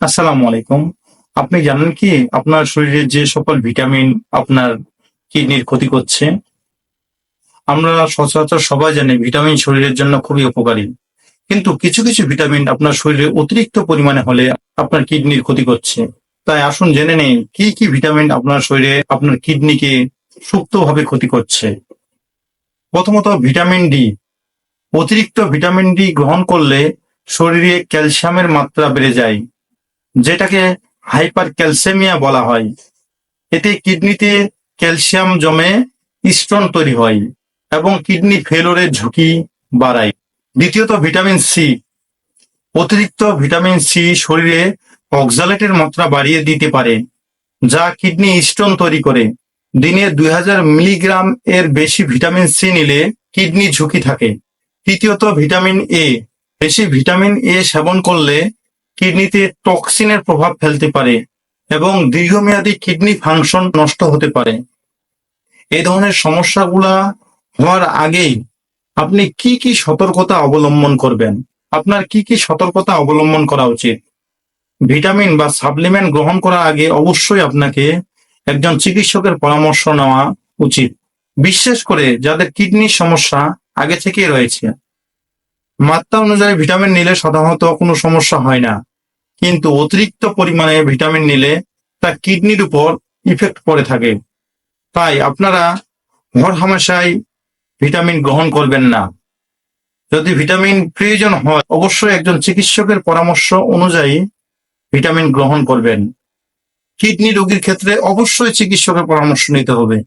আসসালামু আলাইকুম। আপনি জানেন কি, আপনার শরীরে যে সকল ভিটামিন আপনার কিডনির ক্ষতি করছে, আমরা সচরাচর সবাই জানি ভিটামিন শরীরের জন্য খুবই উপকারী। কিন্তু কিছু কিছু ভিটামিন আপনার শরীরে অতিরিক্ত পরিমাণে হলে আপনার কিডনির ক্ষতি করছে। তাই আসুন জেনে নেই, কি কি ভিটামিন আপনার শরীরে আপনার কিডনিকে সুপ্তভাবে ক্ষতি করছে। প্রথমত ভিটামিন ডি। অতিরিক্ত ভিটামিন ডি গ্রহণ করলে শরীরে ক্যালসিয়ামের মাত্রা বেড়ে যায়। যেটাকে হাইপার ক্যালসেমিয়া বলা হয়। এতে কিডনিতে ক্যালসিয়াম জমে স্টোন তৈরি হয় এবং কিডনি ফেলোরের ঝুঁকি বাড়ায়। দ্বিতীয়ত ভিটামিন সি। অতিরিক্ত ভিটামিন সি শরীরে অক্সালেটের মাত্রা বাড়িয়ে দিতে পারে, যা কিডনি স্টোন তৈরি করে। দিনে দুই হাজার মিলিগ্রাম এর বেশি ভিটামিন সি নিলে কিডনি ঝুঁকি থাকে। তৃতীয়ত ভিটামিন এ। বেশি ভিটামিন এ সেবন করলে কিডনিতে টক্সিনের প্রভাব ফেলতে পারে এবং দীর্ঘমেয়াদী কিডনি ফাংশন নষ্ট হতে পারে। এই ধরনের সমস্যাগুলা হওয়ার আগেই আপনি কি কি সতর্কতা অবলম্বন করবেন? আপনার কি কি সতর্কতা অবলম্বন করা উচিত? ভিটামিন বা সাপ্লিমেন্ট গ্রহণ করার আগে অবশ্যই আপনাকে একজন চিকিৎসকের পরামর্শ নেওয়া উচিত। বিশেষ করে যাদের কিডনির সমস্যা আগে থেকেই রয়েছে। মাত্রা অনুযায়ী ভিটামিন নিলে সাধারণত কোনো সমস্যা হয় না। কিন্তু অতিরিক্ত পরিমাণে ভিটামিন নিলে তা কিডনির উপর ইফেক্ট পড়ে থাকে। তাই আপনারা হর হামেশাই ভিটামিন গ্রহণ করবেন না। যদি ভিটামিন প্রয়োজন হয়, অবশ্যই একজন চিকিৎসকের পরামর্শ অনুযায়ী ভিটামিন গ্রহণ করবেন। কিডনি রোগীর ক্ষেত্রে অবশ্যই চিকিৎসকের পরামর্শ নিতে হবে।